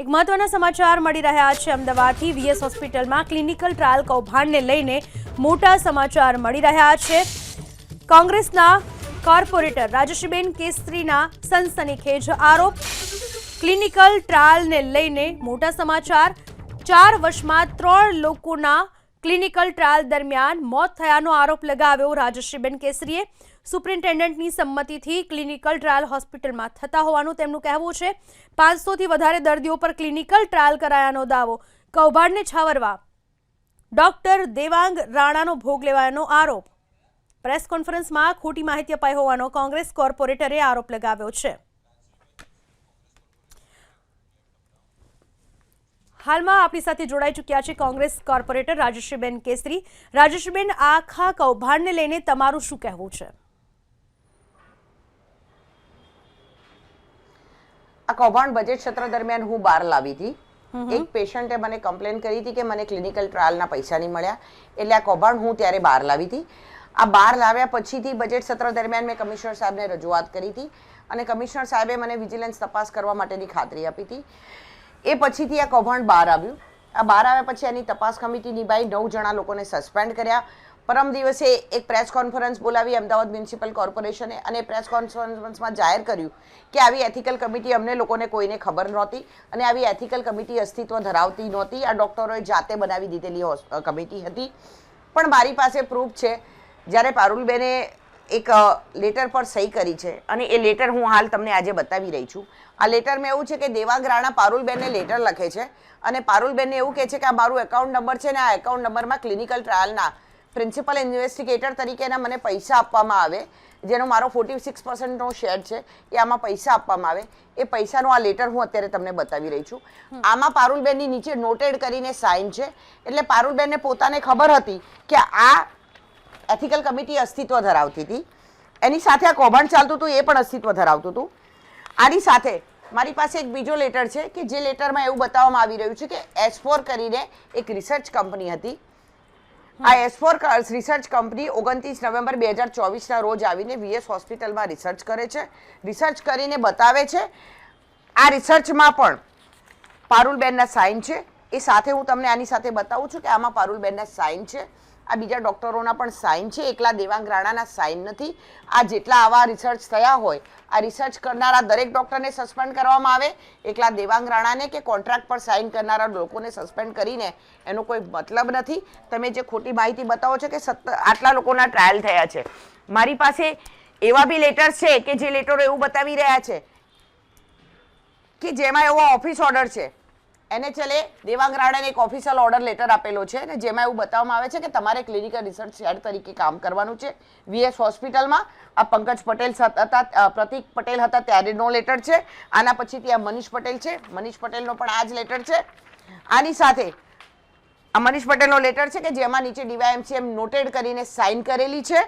એક મહત્વના સમાચાર મળી રહ્યા છે. અમદાવાદથી વીએસ હોસ્પિટલમાં ક્લિનિકલ ટ્રાયલ કૌભાંડને લઈને મોટા સમાચાર મળી રહ્યા છે. કોંગ્રેસના કોર્પોરેટર રાજેશબેન કેસરીના સનસનીખેજ આરોપ. ક્લિનિકલ ટ્રાયલને લઈને મોટા સમાચાર. ચાર વર્ષમાં ત્રણ લોકોના ક્લિનિકલ ટ્રાયલ દરમિયાન મોત થયાનો આરોપ લગાવ્યો રાજેશબેન કેસરીએ. સુપ્રિન્ટેન્ડન્ટની સંમતિથી ક્લિનિકલ ટ્રાયલ હોસ્પિટલમાં થતા હોવાનું તેમનું કહેવું છે. પાંચસોથી વધારે દર્દીઓ પર ક્લિનિકલ ટ્રાયલ કરાયાનો દાવો. કૌભાંડને છાવરવા ડોક્ટર દેવાંગ રાણાનો ભોગ લેવાનો આરોપ. પ્રેસ કોન્ફરન્સમાં ખોટી માહિતી અપાઈ હોવાનો કોંગ્રેસ કોર્પોરેટરે આરોપ લગાવ્યો છે. હાલમાં આપણી સાથે જોડાઈ ચૂક્યા છે કોંગ્રેસ કોર્પોરેટર રાજેશ્રીબેન કેસરી. રાજશ્રીબેન આખા કૌભાંડને લઈને તમારું શું કહેવું છે? આ કૌભાંડ બજેટ સત્ર દરમિયાન હું બહાર લાવી હતી. એક પેશન્ટે મને કમ્પ્લેન કરી હતી કે મને ક્લિનિકલ ટ્રાયલના પૈસા નહીં મળ્યા. એટલે આ કૌભાંડ હું ત્યારે બહાર લાવી હતી. આ બહાર લાવ્યા પછીથી બજેટ સત્ર દરમિયાન મેં કમિશનર સાહેબને રજૂઆત કરી હતી અને કમિશનર સાહેબે મને વિજિલન્સ તપાસ કરવા માટેની ખાતરી આપી હતી. એ પછીથી આ કૌભાંડ બહાર આવ્યું. આ બહાર આવ્યા પછી એની તપાસ કમિટી નિભાઈ નવ જણા લોકોને સસ્પેન્ડ કર્યા. પરમ દિવસે એક પ્રેસ કોન્ફરન્સ બોલાવી અમદાવાદ મ્યુનિસિપલ કોર્પોરેશને અને પ્રેસ કોન્ફરન્સમાં જાહેર કર્યું કે આવી એથિકલ કમિટી અમને લોકોને કોઈને ખબર નહોતી અને આવી એથિકલ કમિટી અસ્તિત્વ ધરાવતી નહોતી. આ ડૉક્ટરોએ જાતે બનાવી દીધેલી કમિટી હતી. પણ મારી પાસે પ્રૂફ છે. જ્યારે પારુલબેને એક લેટર પર સહી કરી છે અને એ લેટર હું હાલ તમને આજે બતાવી રહી છું. આ લેટરમાં એવું છે કે દેવાગ્રાણા પારુલબેનને લેટર લખે છે અને પારુલબેનને એવું કહે છે કે આ મારું એકાઉન્ટ નંબર છે ને આ એકાઉન્ટ નંબરમાં ક્લિનિકલ ટ્રાયલના પ્રિન્સિપલ ઇન્વેસ્ટિગેટર તરીકેના મને પૈસા આપવામાં આવે જેનો મારો ફોર્ટી સિક્સ પર્સન્ટનો શેર છે એ આમાં પૈસા આપવામાં આવે. એ પૈસાનો આ લેટર હું અત્યારે તમને બતાવી રહી છું. આમાં પારુલબેનની નીચે નોટેડ કરીને સાઇન છે. એટલે પારુલબેનને પોતાને ખબર હતી કે આ એથિકલ કમિટી અસ્તિત્વ ધરાવતી હતી. એની સાથે આ કૌભાંડ ચાલતું હતું એ પણ અસ્તિત્વ ધરાવતું હતું. આની સાથે મારી પાસે એક બીજો લેટર છે કે જે લેટરમાં એવું બતાવવામાં આવી રહ્યું છે કે એસ ફોર કરીને એક રિસર્ચ કંપની હતી. આ એસ ફોર રિસર્ચ કંપની ઓગણત્રીસ નવેમ્બર બે હજાર ચોવીસના રોજ આવીને વીએસ હોસ્પિટલમાં રિસર્ચ કરે છે. રિસર્ચ કરીને બતાવે છે. આ રિસર્ચમાં પણ પારુલબેનના સાઇન છે. એ સાથે હું તમને આની સાથે બતાવું છું કે આમાં પારુલબેનના સાઇન છે. આ બીજા ડૉક્ટરોના પણ સાઇન છે. એકલા દેવાંગ રાણાના સાઇન નથી. આ જેટલા આવા રિસર્ચ થયા હોય, આ રિસર્ચ કરનારા દરેક ડૉક્ટરને સસ્પેન્ડ કરવામાં આવે. એકલા દેવાંગ રાણાને કે કોન્ટ્રાક્ટ પર સાઇન કરનારા લોકોને સસ્પેન્ડ કરીને એનો કોઈ મતલબ નથી. તમે જે ખોટી માહિતી બતાવો છો કે સત્તર આટલા લોકોના ટ્રાયલ થયા છે. મારી પાસે એવા બી લેટર્સ છે કે જે લેટરો એવું બતાવી રહ્યા છે કે જેમાં એવો ઓફિસ ઓર્ડર છે. એનએચએલે દેવાંગ રાણાને એક ઓફિશિયલ ઓર્ડર લેટર આપેલો છે અને જેમાં એવું બતાવવામાં આવે છે કે તમારે ક્લિનિકલ રિસર્ચ હેડ તરીકે કામ કરવાનું છે. વીએસ હોસ્પિટલમાં આ પંકજ પટેલ હતા પ્રતિક પટેલ હતા ત્યારેનો લેટર છે. આના પછી ત્યાં મનીષ પટેલ છે. મનીષ પટેલનો પણ આ જ લેટર છે. આની સાથે આ મનીષ પટેલનો લેટર છે કે જેમાં નીચે ડીવાયએમસીએમ નોટેડ કરીને સાઇન કરેલી છે.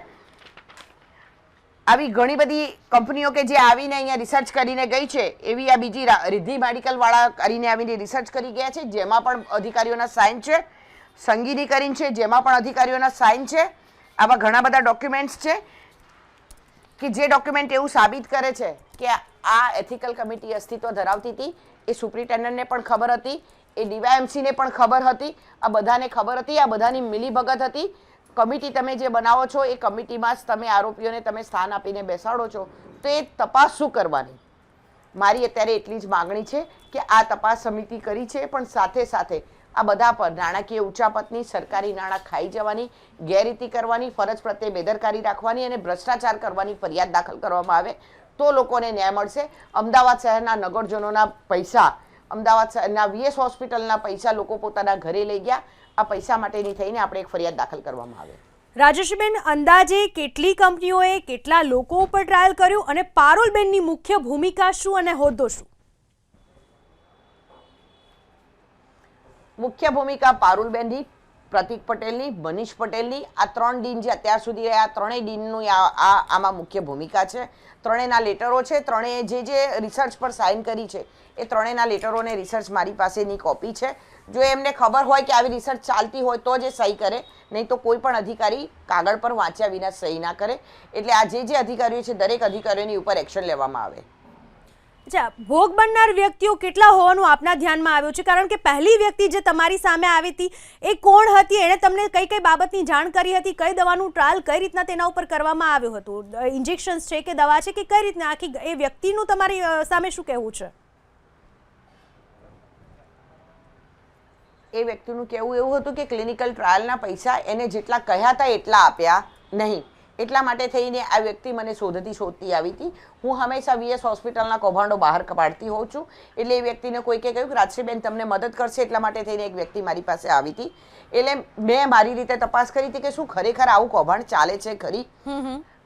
આવી ઘણી બધી કંપનીઓ કે જે આવીને અહીંયા રિસર્ચ કરીને ગઈ છે, એવી આ બીજી રિદ્ધિ મેડિકલવાળા કરીને આવીને રિસર્ચ કરી ગયા છે, જેમાં પણ અધિકારીઓના સાઇન છે, સંગીની કરીને છે, જેમાં પણ અધિકારીઓના સાઇન છે, આવા ઘણા બધા ડોક્યુમેન્ટ્સ છે, કે જે ડોક્યુમેન્ટ એવું સાબિત કરે છે કે આ એથિકલ કમિટી અસ્તિત્વ ધરાવતી હતી, એ સુપ્રિન્ટેન્ડન્ટને પણ ખબર હતી, એ ડીવાયએમસીને પણ ખબર હતી, આ બધાને ખબર હતી, આ બધાની મિલીભગત હતી કમિટી તમે જે બનાવો છો, એ કમિટીમાં જ તમે આરોપીઓને તમે સ્થાન આપીને બેસાડો છો, તો એ તપાસ શું કરવાની? મારી અત્યારે એટલી જ માગણી છે કે આ તપાસ સમિતિ કરી છે, પણ સાથે સાથે આ બધા પર નાણાકીય ઉચાપતની સરકારી નાણાં ખાઈ જવાની, ગેરરીતિ કરવાની, ફરજ પ્રત્યે બેદરકારી રાખવાની અને ભ્રષ્ટાચાર કરવાની ફરિયાદ દાખલ કરવામાં આવે, તો લોકોને ન્યાય મળશે. અમદાવાદ શહેરના નગરજનોના પૈસા અમદાવાદ શહેરના વીએસ હોસ્પિટલના પૈસા લોકો પોતાના ઘરે લઈ ગયા. આ પૈસા માટેની થઈને આપણે એક ફરિયાદ દાખલ કરવામાં આવે. રાજેશબેન અંદાજે કેટલી કંપનીઓએ કેટલા લોકો ઉપર ટ્રાયલ કર્યું અને પારુલબેનની મુખ્ય ભૂમિકા શું અને હોદ્દો શું? મુખ્ય ભૂમિકા પારુલબેનની પ્રતિક પટેલની મનીષ પટેલની. આ ત્રણ ડીન જે અત્યાર સુધી રહ્યા, ત્રણેય ડીનનું આ આમાં મુખ્ય ભૂમિકા છે. ત્રણેયના લેટરો છે. ત્રણેય જે જે રિસર્ચ પર સાઇન કરી છે, એ ત્રણેયના લેટરોને રિસર્ચ મારી પાસેની કોપી છે. જો એમને ખબર હોય કે આવી રિસર્ચ ચાલતી હોય, તો જ એ સહી કરે. નહીં તો કોઈ પણ અધિકારી કાગળ પર વાંચ્યા વિના સહી ના કરે. એટલે આ જે જે અધિકારીઓ છે, દરેક અધિકારીઓની ઉપર એક્શન લેવામાં આવે. અચ્છા, ભોગ બનનાર વ્યક્તિઓ કેટલા હોવાનું આપના ધ્યાનમાં આવ્યું છે? કારણ કે પહેલી વ્યક્તિ જે તમારી સામે આવી હતી, એ કોણ હતી? એણે તમને કઈ કઈ બાબતની જાણ કરી હતી? કઈ દવાનું ટ્રાયલ કઈ રીતના તેના ઉપર કરવામાં આવ્યું હતું? ઇન્જેક્શન્સ છે કે દવા છે કે કઈ રીતના? આખી એ વ્યક્તિનું તમારી સામે શું કહેવું છે? એ વ્યક્તિનું કહેવું એવું હતું કે ક્લિનિકલ ટ્રાયલના પૈસા એને જેટલા કહ્યા હતા એટલા આપ્યા નહીં. એટલા માટે થઈને આ વ્યક્તિ મને શોધતી શોધતી આવી હતી. હું હંમેશા વીએસ હોસ્પિટલના કૌભાંડો બહાર કપાડતી હોઉં છું. એટલે એ વ્યક્તિને કોઈકે કહ્યું કે રાજશ્રીબેન તમને મદદ કરશે એટલા માટે થઈને એક વ્યક્તિ મારી પાસે આવી હતી. એટલે મેં મારી રીતે તપાસ કરી હતી કે શું ખરેખર આવું કૌભાંડ ચાલે છે ખરી?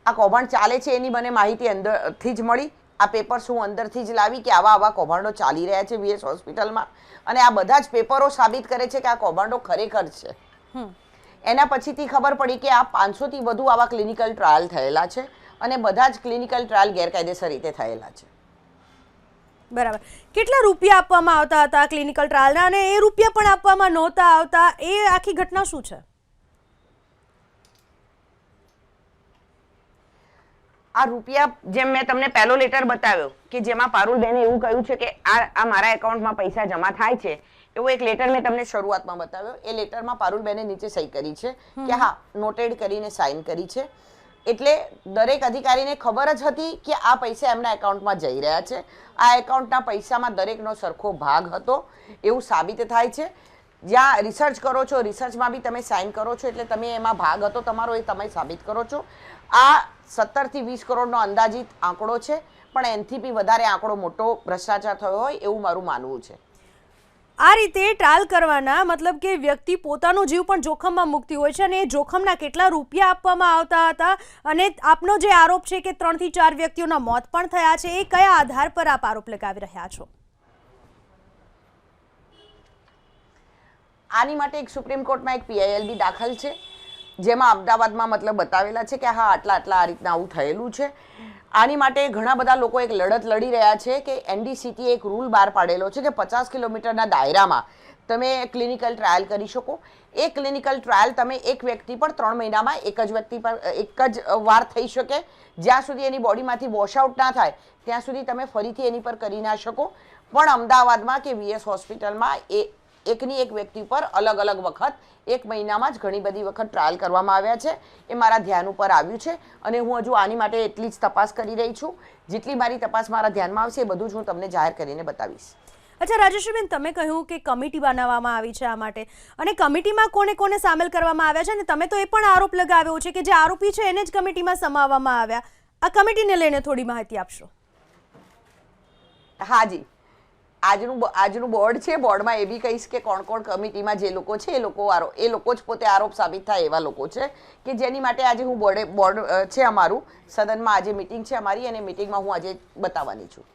આ કૌભાંડ ચાલે છે એની મને માહિતી અંદરથી જ મળી. આ પેપર્સ હું અંદરથી જ લાવી કે આવા આવા કૌભાંડો ચાલી રહ્યા છે વીએસ હોસ્પિટલમાં? અને આ બધા જ પેપરો સાબિત કરે છે કે આ કૌભાંડો ખરેખર છે. એના પછીથી ખબર પડી કે આ પાંચસોથી વધુ આવા ક્લિનિકલ ટ્રાયલ થયેલા છે અને બધા જ ક્લિનિકલ ટ્રાયલ ગેરકાયદેસર રીતે થયેલા છે. બરાબર. કેટલા રૂપિયા આપવામાં આવતા હતા ક્લિનિકલ ટ્રાયલના અને એ રૂપિયા પણ આપવામાં નહોતા આવતા? એ આખી ઘટના શું છે? આ રૂપિયા જેમ મેં તમને પહેલો લેટર બતાવ્યો કે જેમાં પારુલબેને એવું કહ્યું છે કે આ આ મારા એકાઉન્ટમાં પૈસા જમા થાય છે એવો એક લેટર મેં તમને શરૂઆતમાં બતાવ્યો. એ લેટરમાં પારુલબેને નીચે સહી કરી છે કે હા નોટેડ કરીને સાઇન કરી છે. એટલે દરેક અધિકારીને ખબર જ હતી કે આ પૈસા એમના એકાઉન્ટમાં જઈ રહ્યા છે. આ એકાઉન્ટના પૈસામાં દરેકનો સરખો ભાગ હતો. એવું સાબિત થાય છે. જ્યાં રિસર્ચ કરો છો રિસર્ચમાં બી તમે સાઇન કરો છો એટલે તમે એમાં ભાગ હતો તમારો એ તમે સાબિત કરો છો. આ સત્તરથી વીસ કરોડનો અંદાજિત આંકડો છે પણ એનથી બી વધારે આંકડો મોટો ભ્રષ્ટાચાર થયો હોય એવું મારું માનવું છે. આ રીતે ટ્રાયલ કરવાના મતલબ કે વ્યક્તિ પોતાનો જીવ પણ જોખમમાં મૂકતી હોય છે અને એ જોખમના કેટલા રૂપિયા આપવામાં આવતા હતા અને આપનો જે આરોપ છે કે ત્રણથી ચાર વ્યક્તિઓના મોત પણ થયા છે, એ કયા આધાર પર આપ આરોપ લગાવી રહ્યા છો? આની માટે એક સુપ્રીમ કોર્ટમાં એક પીઆઈએલબી દાખલ છે, જેમાં અમદાવાદમાં મતલબ બતાવેલા છે કે હા આટલા આટલા આ રીતના આવું થયેલું છે. આની માટે ઘણા બધા લોકો એક લડત લડી રહ્યા છે કે એનડીસીટીએ એક રૂલ બહાર પાડેલો છે કે પચાસ કિલોમીટરના દાયરામાં તમે ક્લિનિકલ ટ્રાયલ કરી શકો. એ ક્લિનિકલ ટ્રાયલ તમે એક વ્યક્તિ પર ત્રણ મહિનામાં એક જ વ્યક્તિ પર, એક જ વાર થઈ શકે. જ્યાં સુધી એની બોડીમાંથી વોશઆઉટ ના થાય, ત્યાં સુધી તમે ફરીથી એની પર કરી ના શકો. પણ અમદાવાદમાં કે વીએસ હોસ્પિટલમાં એ એકની એક વ્યક્તિ પર અલગ અલગ વખત એક મહિનામાં જ ઘણી બધી વખત ટ્રાયલ કરવામાં આવ્યા છે. એ મારા ધ્યાન ઉપર આવ્યું છે અને હું હજુ આની માટે એટલી જ તપાસ કરી રહી છું. જેટલી મારી તપાસ મારા ધ્યાનમાં આવશે એ બધું જ હું તમને જાહેર કરીને બતાવીશ. અચ્છા રાજેશ્રીબેન તમે કહ્યું કે કમિટી બનાવવામાં આવી છે આ માટે. અને કમિટીમાં કોને કોને સામેલ કરવામાં આવ્યા છે? અને તમે તો એ પણ આરોપ લગાવ્યો છે કે જે આરોપી છે એને જ કમિટીમાં સમાવવામાં આવ્યા. આ કમિટીને લઈને થોડી માહિતી આપશો? હાજી આજનું આજનું બોર્ડ છે, બોર્ડમાં એ બી કહીશ કે કોણ કોણ કમિટીમાં જે લોકો છે, એ લોકો આરો એ લોકો જ પોતે આરોપ સાબિત થાય એવા લોકો છે કે જેની માટે આજે હું બોર્ડે બોર્ડ છે અમારું. સદનમાં આજે મિટિંગ છે અમારી અને મિટિંગમાં હું આજે બતાવવાની છું.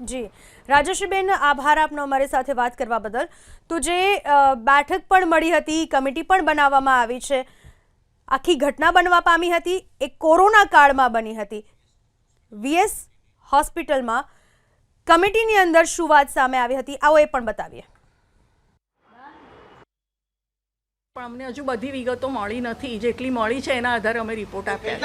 જી. રાજેશ્રીબેન આભાર આપનો અમારી સાથે વાત કરવા બદલ. તો જે બેઠક પણ મળી હતી, કમિટી પણ બનાવવામાં આવી છે. આખી ઘટના બનવા પામી હતી, એ કોરોના કાળમાં બની હતી. વીએસ હોસ્પિટલમાં કમિટીની અંદર શું વાત સામે આવી હતી આવો એ પણ બતાવીએ. પણ અમને હજુ બધી વિગતો મળી નથી. જેટલી મળી છે એના આધારે અમે રિપોર્ટ આપ્યા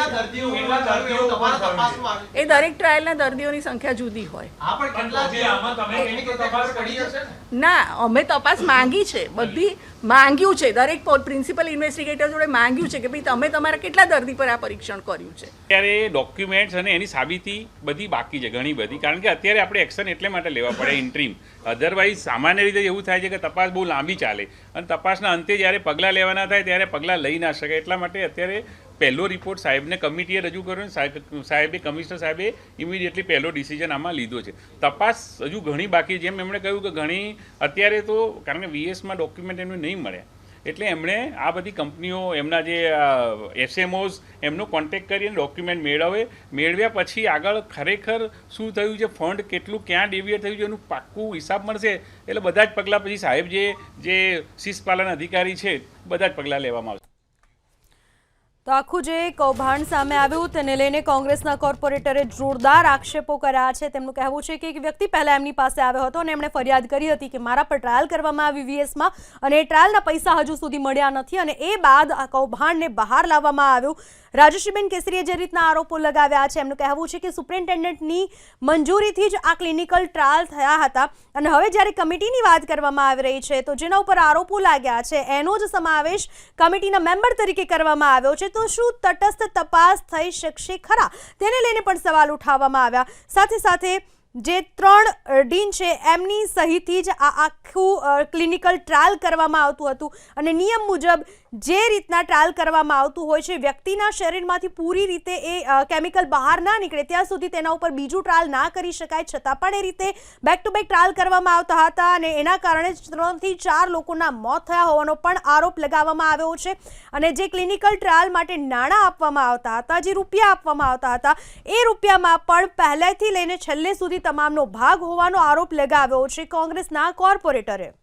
એ દરેક ટ્રાયલના દર્દીઓની સંખ્યા જુદી હોય. હા પણ કેટલા પછી આમાં તમે એની તો તપાસ કરી હશે ને? ના અમે તપાસ માંગી છે. બધી માંગ્યું છે. દરેક પ્રિન્સિપલ ઇન્વેસ્ટિગેટર જોડે માંગ્યું છે કે ભાઈ તમે તમારા કેટલા દર્દી પર આ પરીક્ષણ કર્યું છે? અત્યારે ડોક્યુમેન્ટ્સ અને એની સાબિતી બધી બાકી છે ઘણી બધી. કારણ કે અત્યારે આપણે એક્શન એટલે માટે લેવા પડે ઇન્ટ્રીમ અધરવાઇઝ સામાન્ય રીતે એવું થાય છે કે તપાસ બહુ લાંબી ચાલે. અને તપાસના અંતે જ્યારે પગલાં લેવાના થાય ત્યારે પગલાં લઈ ના શકે એટલા માટે અત્યારે પહેલો રિપોર્ટ સાહેબને કમિટીએ રજૂ કર્યો સાહેબે કમિશનર સાહેબે ઇમિડિયેટલી પહેલો ડિસિઝન આમાં લીધો છે. તપાસ હજુ ઘણી બાકી જેમ એમણે કહ્યું કે ઘણી અત્યારે તો કારણ કે વીએસમાં ડોક્યુમેન્ટ એમને નહીં મળ્યા એટલે એમણે આ બધી કંપનીઓ, એમના જે એસએમઓઝ એમનો કોન્ટેક્ટ કરીને ડોક્યુમેન્ટ મેળવે. મેળવ્યા પછી આગળ ખરેખર શું થયું છે ફંડ કેટલું ક્યાં ડેવિએટ થયું છે, એનું પાક્કું હિસાબ મળશે. એટલે બધા જ પગલાં પછી સાહેબ જે જે શિસ્ત પાલન અધિકારી છે, બધા જ પગલાં લેવામાં આવશે. તો આખું જે કૌભાંડ સામે આવ્યું તેને લઈને કોંગ્રેસના કોર્પોરેટરે જોરદાર આક્ષેપો કર્યા છે. તેમનું કહેવું છે કે એક વ્યક્તિ પહેલા એમની પાસે આવ્યો હતો અને એમણે ફરિયાદ કરી હતી કે મારા પર ટ્રાયલ કરવામાં આવી વીએસમાં અને એ ટ્રાયલના પૈસા હજુ સુધી મળ્યા નથી અને એ બાદ આ કૌભાંડને બહાર લાવવામાં આવ્યું. રાજેશીબેન કેસરીએ જે રીતના આરોપો લગાવ્યા છે, એમનું કહેવું છે કે સુપ્રિન્ટેન્ડન્ટની મંજૂરીથી જ આ ક્લિનિકલ ટ્રાયલ થયા હતા. અને હવે જ્યારે કમિટીની વાત કરવામાં આવી રહી છે, તો જેના ઉપર આરોપો લાગ્યા છે, એનો જ સમાવેશ કમિટીના મેમ્બર તરીકે કરવામાં આવ્યો છે. તો શું તટસ્થ તપાસ થઈ શકશે ખરા? તેને લઈને પણ સવાલ ઉઠાવવામાં આવ્યા. સાથે સાથે જે ત્રણ ડીન છે, એમની સહીથી જ આ આખું ક્લિનિકલ ટ્રાયલ કરવામાં આવતું હતું. અને નિયમ મુજબ જે રીતના ટ્રાયલ કરવામાં આવતું હોય છે, વ્યક્તિના શરીરમાંથી પૂરી રીતે એ કેમિકલ બહાર ના નીકળે, ત્યાં સુધી તેના ઉપર બીજું ટ્રાયલ ના કરી શકાય, છતાં પણ એ રીતે બેક ટુ બેક ટ્રાયલ કરવામાં આવતા હતા અને એના કારણે ત્રણથી ચાર લોકોના મોત થયા હોવાનો પણ આરોપ લગાવવામાં આવ્યો છે અને જે ક્લિનિકલ ટ્રાયલ માટે નાણાં આપવામાં આવતા હતા, જે રૂપિયા આપવામાં આવતા હતા, એ રૂપિયામાં પણ પહેલેથી લઈને છેલ્લે સુધી તમામનો ભાગ હોવાનો આરોપ લગાવ્યો છે કોંગ્રેસના કોર્પોરેટરે.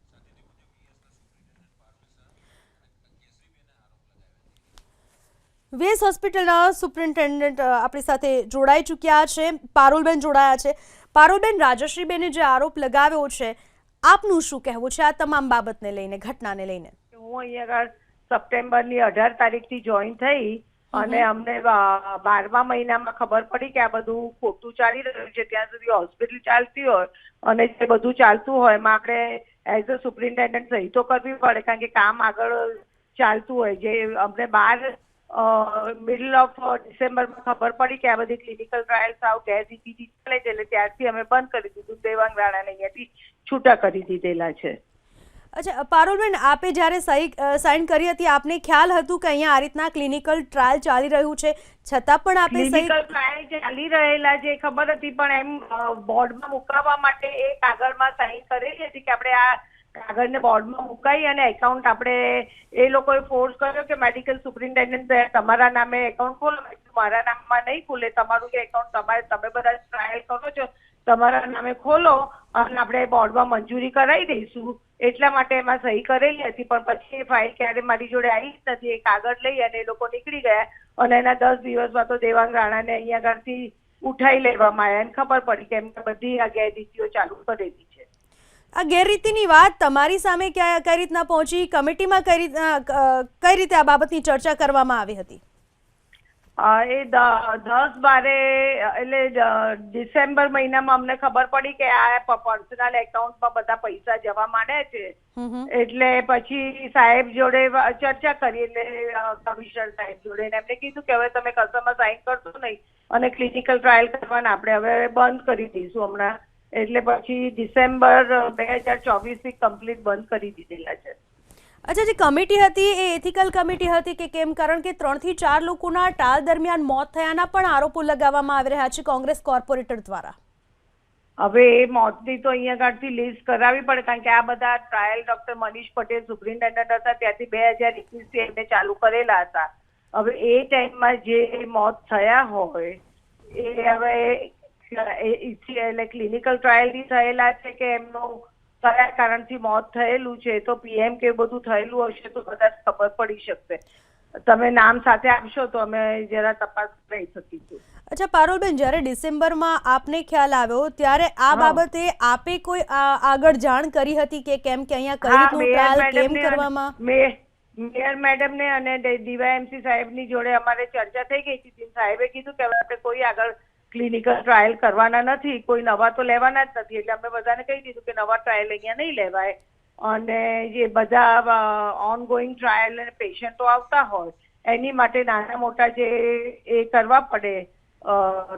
વીએસ હોસ્પિટલના સુપ્રિન્ટેન્ડન્ટ આપણી સાથે જોડાઈ ચૂક્યા છે પારુલબેન જોડાયા છે. પારુલબેન રાજશ્રીબેને જે આરોપ લગાવ્યો છે આપનું શું કહેવું છે આ તમામ બાબતને લઈને ઘટનાને લઈને? હું અહીંયા આગળ સપ્ટેમ્બરની અઢાર તારીખથી જોઈન થઈ અને અમને બારમા મહિનામાં ખબર પડી કે આ બધું ખોટું ચાલી રહ્યું છે. ત્યાં સુધી હોસ્પિટલ ચાલતી હોય અને જે બધું ચાલતું હોય એમાં આપણે એઝ અ સુપ્રિન્ટેન્ડન્ટ સહી તો કરવી પડે કારણ કે કામ આગળ ચાલતું હોય. જે અમને બાર મિડલ ઓફ ડિસેમ્બરમાં ખબર પડી કે આ બધી ક્લિનિકલ ટ્રાયલ સાવ ગેરરીતિથી ચાલે છે એટલે ત્યારથી અમે બંધ કરી દીધું. દેવાંગ રાણાને અહીંયાથી છૂટા કરી દીધેલા છે. અચ્છા પારુલબેન આપે જ્યારે સહી સાઇન કરી હતી આપને ખ્યાલ હતું કે અહીંયા આ રીતના ક્લિનિકલ ટ્રાયલ ચાલી રહ્યું છે? છતાં પણ આપે સહી ક્લિનિકલ ટ્રાયલ ચાલી રહેલા છે ખબર હતી પણ એમ બોર્ડમાં મુકાવવા માટે એ કાગળમાં સહી કરેલી હતી કે આપણે આ કાગળને બોર્ડમાં મુકાઈ અને એકાઉન્ટ આપણે એ લોકોએ ફોર્સ કર્યો કે મેડિકલ સુપ્રિન્ટેન્ડન્ટ તમારા નામે એકાઉન્ટ ખોલો. મારા નામમાં નહીં ખુલે. તમારું એકાઉન્ટ તમારે, તમે બધા ટ્રાયલ કરો છો, તમારા નામે ખોલો અને આપણે બોર્ડમાં મંજૂરી કરાવી દઈશું. એટલા માટે એમાં સહી કરેલી હતી. પણ પછી એ ફાઇલ ક્યારે મારી જોડે આવી જ નથી. એ કાગળ લઈ અને એ લોકો નીકળી ગયા અને એના દસ દિવસમાં તો દેવાંગ રાણાને અહીંયા આગળથી ઉઠાઈ લેવામાં આવ્યા. અને ખબર પડી કે એમને બધી આ ગેરરીતિઓ ચાલુ કરેલી આ ગેરરીતિની વાત તમારી સામે ક્યાં કઈ રીતના પહોંચી? કમિટીમાં કઈ કઈ રીતે આ બાબતની ચર્ચા કરવામાં આવી હતી? એ દસ બારે એટલે ડિસેમ્બર મહિનામાં અમને ખબર પડી કે આ પર્સનલ એકાઉન્ટમાં બધા પૈસા જવા માંડ્યા છે. એટલે પછી સાહેબ જોડે ચર્ચા કરી એટલે કમિશનર સાહેબ જોડે એમને કીધું કે હવે તમે કસ્ટમર સાઈન કરશો નહીં અને ક્લિનિકલ ટ્રાયલ કરવાના. આપણે હવે બંધ કરી દઈશું હમણાં. એટલે પછી ડિસેમ્બર બે હજાર ચોવીસથી કમ્પ્લીટ બંધ કરી દીધેલા છે. અચ્છા જે કમિટી હતી એ એથિકલ કમિટી હતી કે કેમ? કારણ કે ત્રણથી ચાર લોકોના ટાળ દરમિયાન મોત થયાના પણ આરોપો લગાવવામાં આવી રહ્યા છે કોંગ્રેસ કોર્પોરેટર દ્વારા. હવે એ મોતની તો અહીંયા આગળથી લિસ્ટ કરાવી પડે કારણ કે આ બધા trial doctor Manish Patel superintendent હતા ત્યાંથી બે હજાર એકવીસથી એમને ચાલુ કરેલા હતા. હવે એ ટાઈમમાં જે મોત થયા હોય એ હવે એટલે ક્લિનિકલ ટ્રાયલથી થયેલા છે કે એમનું કયા કારણથી મોત થયેલું છે તો પીએમ કે બધું થયેલું હશે તો કદાચ ખબર પડી શકશે. તમે નામ સાથે આપશો તો અમે જરા તપાસ કરી શકીશું. અચ્છા પારોલબેન જ્યારે ડિસેમ્બરમાં આપને ખ્યાલ આવ્યો ત્યારે આ બાબતે આપે કોઈ આગળ જાણ કરી હતી કે કેમ કે અહીંયા કઈ રીતનું ટ્રાયલ કેમ કરવામાં? મે- મેયર મેડમ ને અને ડીવાયએમસી સાહેબની જોડે અમારે ચર્ચા થઈ ગઈ હતી. સાહેબે કીધું કે કોઈ આગળ ક્લિનિકલ ટ્રાયલ કરવાના નથી, કોઈ નવા તો લેવાના જ નથી. એટલે અમે બધાને કહી દીધું કે નવા ટ્રાયલ અહીંયા નહીં લેવાય. અને જે બધા ઓન ગોઈંગ ટ્રાયલ અને પેશન્ટો આવતા હોય, એની માટે નાના મોટા જે એ કરવા પડે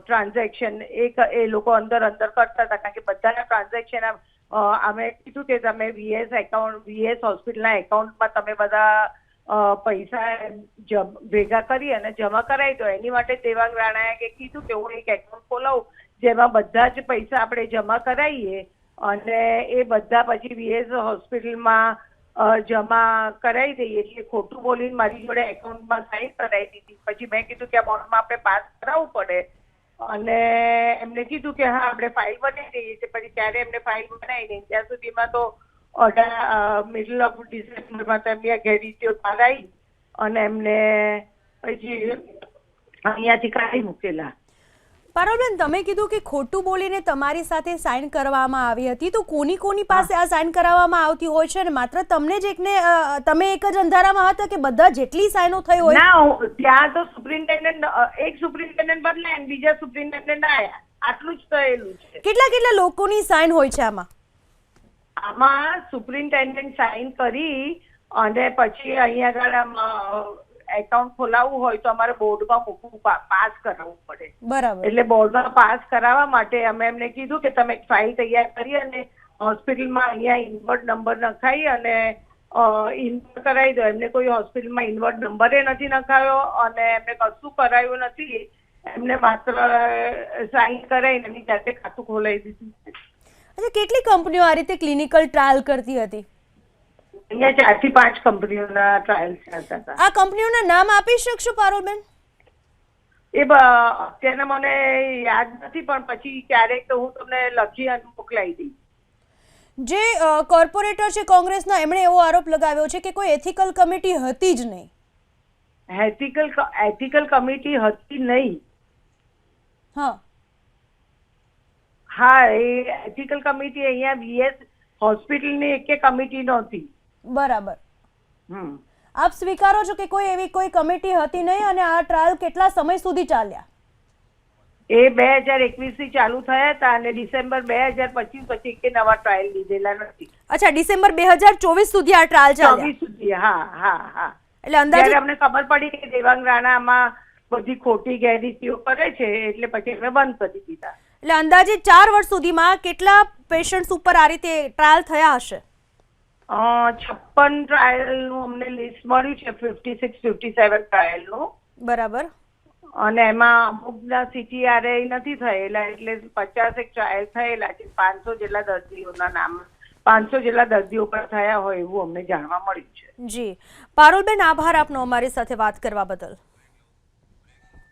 ટ્રાન્ઝેક્શન એ એ લોકો અંદર અંદર કરતા હતા. કારણ કે બધાના ટ્રાન્ઝેક્શન અમે કીધું કે તમે વીએસ એકાઉન્ટ વીએસ હોસ્પિટલના એકાઉન્ટમાં તમે બધા પૈસા ભેગા કરી અને જમા કરાવી દો. એની માટે દેવાંગ રાણાએ કીધું કે હું એક એકાઉન્ટ ખોલાવું, જેમાં બધા જ પૈસા આપણે જમા કરાવીએ અને એ બધા પછી વીએસ હોસ્પિટલમાં જમા કરાવી દઈએ. એટલે ખોટું બોલીને મારી જોડે એકાઉન્ટમાં સાઈન કરાવી દીધી. પછી મેં કીધું કે આ બોન્ડમાં આપણે પાસ કરાવવું પડે. અને એમને કીધું કે હા, આપણે ફાઇલ બનાવી દઈએ છીએ. પછી ત્યારે એમને ફાઇલ બનાવી દઈએ. ત્યાં સુધીમાં તો અઢાર મિડલ ઓફ ડિસેમ્બરમાં તો એમની આ ગેરરીતિઓ કરાવી અને એમને પછી અહીંયાથી કાઢી મૂકેલા. પારોલબેન તમે કીધું કે ખોટું બોલીને તમારી સાથે સાઇન કરવામાં આવી હતી. તો કોની કોની પાસે આ સાઇન કરાવવામાં આવતી હોય છે? અને માત્ર તમને જ એકને તમે એક જ અંધારામાં હતા કે બધા જેટલી સાઇનો થઈ હોય? ના ત્યાં તો સુપ્રિન્ટેન્ડન્ટ એક સુપ્રિન્ટેન્ડન્ટ બદલાય અને બીજા સુપ્રિન્ટેન્ડન્ટ આયા. આટલું જ થયેલું છે. કેટલા કેટલા લોકોની સાઇન હોય છે આમાં? આમાં સુપ્રિન્ટેન્ડન્ટ સાઇન કરી અને પછી અહીંયા આગળ એકાઉન્ટ ખોલાવવું હોય તો અમારે બોર્ડમાં મૂકવું પાસ કરાવવું પડે. બરાબર. એટલે બોર્ડમાં પાસ કરાવવા માટે અમે એમને કીધું કે તમે એક ફાઇલ તૈયાર કરી અને હોસ્પિટલમાં અહીંયા ઇન્વર્ટ નંબર નખાઈ અને ઇન્વર્ટ કરાવી દો. એમને કોઈ હોસ્પિટલમાં ઇન્વર્ટ નંબરે નથી નખાયો અને એમને કશું કરાયું નથી. એમને માત્ર સાઇન કરાવીને એની જાતે ખાતું ખોલાવી દીધું. અચ્છા કેટલી કંપનીઓ આ રીતે ક્લિનિકલ ટ્રાયલ કરતી હતી? અહીંયા ચારથી પાંચ કંપનીઓના ટ્રાયલ ચાલતા હતા. આ કંપનીઓના નામ આપી શકશો પારોલબેન? એ અત્યારે મને યાદ નથી પણ પછી ક્યારેક તો હું તમને લખી અને મોકલાવી દઈશ. જે કોર્પોરેટર છે કોંગ્રેસના એમણે એવો આરોપ લગાવ્યો છે કે કોઈ એથિકલ કમિટી હતી જ નહીં. એથિકલ એથિકલ કમિટી હતી નહીં. હા. હા એ એથિકલ કમિટી અહીંયા બીએસ હોસ્પિટલની એકે કમિટી નહોતી. બરાબર. હમ. આપ સ્વીકારો છો કે કોઈ એવી કોઈ કમિટી હતી નહીં અને આ ટ્રાયલ કેટલા સમય સુધી ચાલ્યા? એ બે હજાર એકવીસથી ચાલુ થયા હતા અને ડિસેમ્બર બે હજાર પચીસ પછી કે નવા ટ્રાયલ લીધેલા નથી. અચ્છા ડિસેમ્બર બે હજાર ચોવીસ સુધી આ ટ્રાયલ ચાલ્યા? ચોવીસ સુધી હા હા હા. એટલે અંદાજે ત્યારે અમને ખબર પડી કે દેવાંગ રાણા આમાં બધી ખોટી ગેરરીતિઓ કરે છે એટલે પછી અમે બંધ કરી દીધા. એટલે અંદાજે ચાર વર્ષ સુધીમાં કેટલા પેશન્ટ્સ ઉપર આ રીતે ટ્રાયલ થયા હશે? છપ્પન ટ્રાયલનું અમને લિસ્ટ મળ્યું છે ફિફ્ટી સિક્સ ફિફ્ટી સેવન ટ્રાયલનું બરાબર. અને એમાં અમુકના સીટીઆરએ નથી થયેલા એટલે પચાસ એક ટ્રાયલ થયેલા છે પાંચસો જેટલા દર્દીઓના નામ પાંચસો જેટલા દર્દીઓ પર થયા હોય એવું અમને જાણવા મળ્યું છે. જી. પારુલબેન આભાર આપનો અમારી સાથે વાત કરવા બદલ.